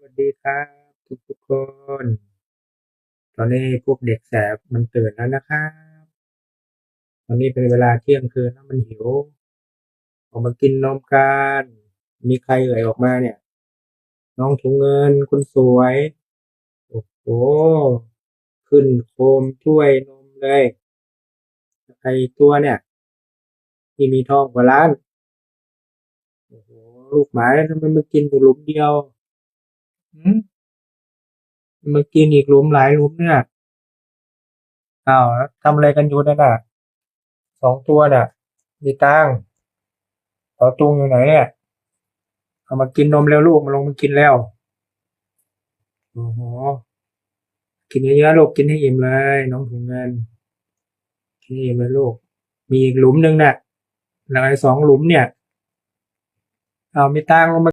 สวัสดีครับทุกทุกๆคน ตอนนี้พวกเด็กแสบมันตื่นแล้วนะครับตอนนี้เป็นเวลาเที่ยงคืนแล้วมันหิวออกมากินนมกันมีใครเอ่ยออกมาเนี่ย น้องถุงเงินคุณสวยโอ้โหขึ้นโคมถ้วยนมเลยใครตัวเนี่ย ที่มีทองกว่าล้านโอ้โหลูกหมาแล้วทำไมมากินอยู่หลุมเดียว มมากินอีกหลุมหลายหลุมเนี่ยอ้าวทำอะไรกันอยู่นั่นน่ะสองตัวน่ะ มีตังต่อตุงอยู่ไหนเนี่ยเอามากินนมแล้วลูกมาลงมากินแล้วโอ้โหกินเยอะๆลูกกินให้อิ่มเลย น้องถุงเงินกินให้อิ่มเลยลูกมีอีกหลุมหนึ่งน่ะแล้วไอ้สองหลุมเนี่ย เอามีตังลงมา